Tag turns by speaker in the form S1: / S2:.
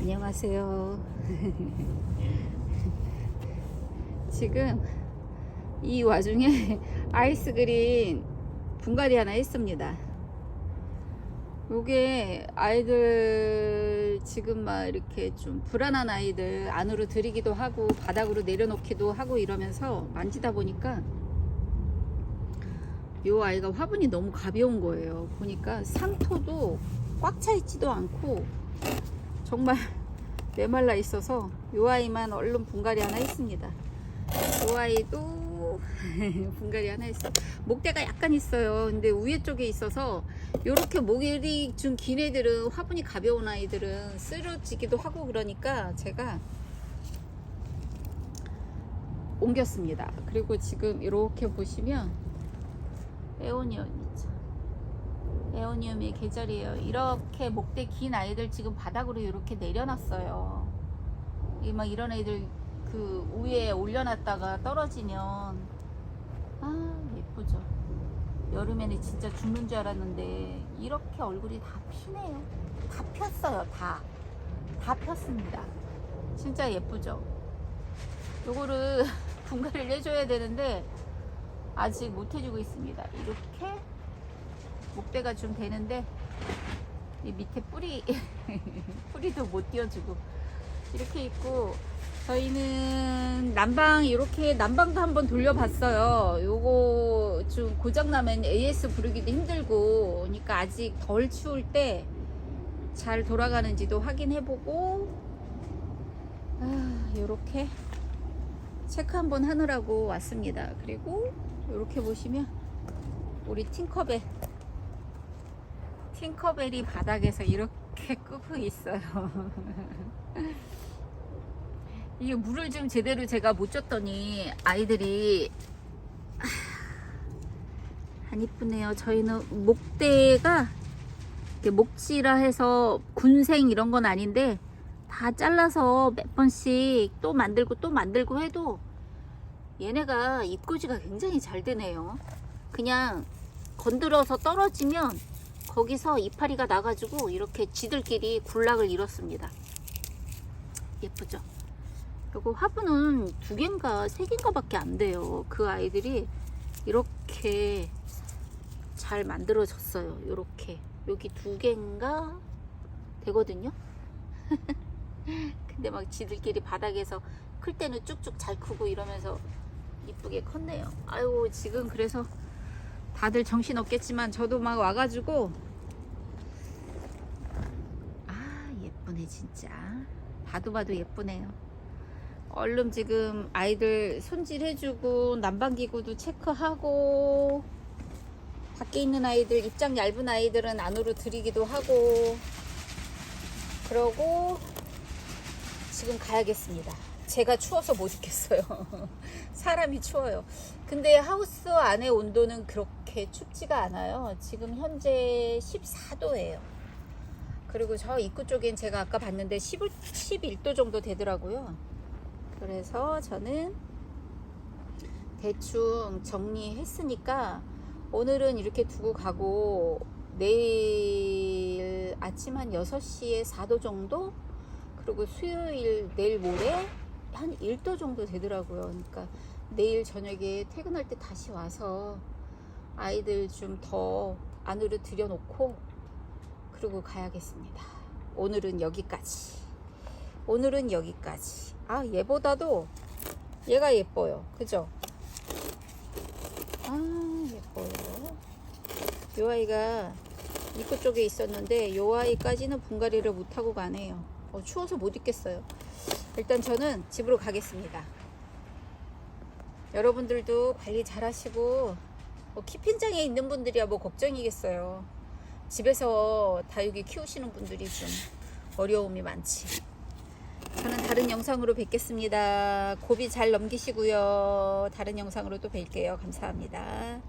S1: 안녕하세요. 지금 이 와중에 아이스그린 분갈이 하나 했습니다. 요게 아이들 지금 막 이렇게 좀 불안한 아이들 안으로 들이기도 하고 바닥으로 내려놓기도 하고 이러면서 만지다 보니까 요 아이가 화분이 너무 가벼운 거예요. 보니까 상토도 꽉 차 있지도 않고 정말 메말라 있어서 요 아이만 얼른 분갈이 하나 했습니다. 요 아이도 분갈이 하나 했어. 목대가 약간 있어요. 근데 위에 쪽에 있어서 요렇게 목이 좀 긴 애들은 화분이 가벼운 아이들은 쓰러지기도 하고 그러니까 제가 옮겼습니다. 그리고 지금 이렇게 보시면 에오니언 있죠. 에오니움의 계절이에요. 이렇게 목대 긴 아이들 지금 바닥으로 이렇게 내려놨어요. 이 막 이런 애들 그 위에 올려놨다가 떨어지면 아 예쁘죠. 여름에는 진짜 죽는 줄 알았는데 이렇게 얼굴이 다 피네요. 다 폈어요. 다. 다 폈습니다. 진짜 예쁘죠. 요거를 분갈이를 해줘야 되는데 아직 못 해주고 있습니다. 이렇게 목대가 좀 되는데 이 밑에 뿌리 뿌리도 못 띄워주고 이렇게 있고 저희는 난방 이렇게 난방도 한번 돌려봤어요. 요거 좀 고장나면 AS 부르기도 힘들고 그러니까 아직 덜 추울 때 잘 돌아가는지도 확인해보고 아, 요렇게 체크 한번 하느라고 왔습니다. 그리고 이렇게 보시면 우리 팅커벨 팅커벨이 바닥에서 이렇게 끄고 있어요. 이게 물을 좀 제대로 제가 못 줬더니 아이들이 아, 안 이쁘네요. 저희는 목대가 목지라 해서 군생 이런 건 아닌데 다 잘라서 몇 번씩 또 만들고 또 만들고 해도 얘네가 입꼬지가 굉장히 잘 되네요. 그냥 건드려서 떨어지면 거기서 이파리가 나가지고 이렇게 지들끼리 군락을 이뤘습니다. 예쁘죠? 요거 화분은 두 개인가 세 개인가 밖에 안 돼요. 그 아이들이 이렇게 잘 만들어졌어요. 이렇게 여기 두 개인가 되거든요. 근데 막 지들끼리 바닥에서 클 때는 쭉쭉 잘 크고 이러면서 이쁘게 컸네요. 아유 지금 그래서 다들 정신 없겠지만 저도 막 와가지고 아 예쁘네 진짜 봐도 봐도 예쁘네요. 얼른 지금 아이들 손질해주고 난방기구도 체크하고 밖에 있는 아이들 입장 얇은 아이들은 안으로 들이기도 하고 그러고 지금 가야겠습니다. 제가 추워서 못 있겠어요. 사람이 추워요. 근데 하우스 안에 온도는 그렇게 춥지가 않아요. 지금 현재 14도예요. 그리고 저 입구 쪽엔 제가 아까 봤는데 10, 11도 정도 되더라고요. 그래서 저는 대충 정리했으니까 오늘은 이렇게 두고 가고 내일 아침 한 6시에 4도 정도 그리고 수요일 내일 모레 한 1도 정도 되더라고요. 그러니까 내일 저녁에 퇴근할 때 다시 와서 아이들 좀 더 안으로 들여놓고 그러고 가야겠습니다. 오늘은 여기까지. 오늘은 여기까지. 아, 얘보다도 얘가 예뻐요. 그죠? 아, 예뻐요. 요 아이가 입구 쪽에 있었는데 요 아이까지는 분갈이를 못하고 가네요. 어, 추워서 못 있겠어요. 일단 저는 집으로 가겠습니다. 여러분들도 관리 잘 하시고 뭐 키핀장에 있는 분들이야 뭐 걱정이겠어요. 집에서 다육이 키우시는 분들이 좀 어려움이 많지. 저는 다른 영상으로 뵙겠습니다. 고비 잘 넘기시고요. 다른 영상으로 또 뵐게요. 감사합니다.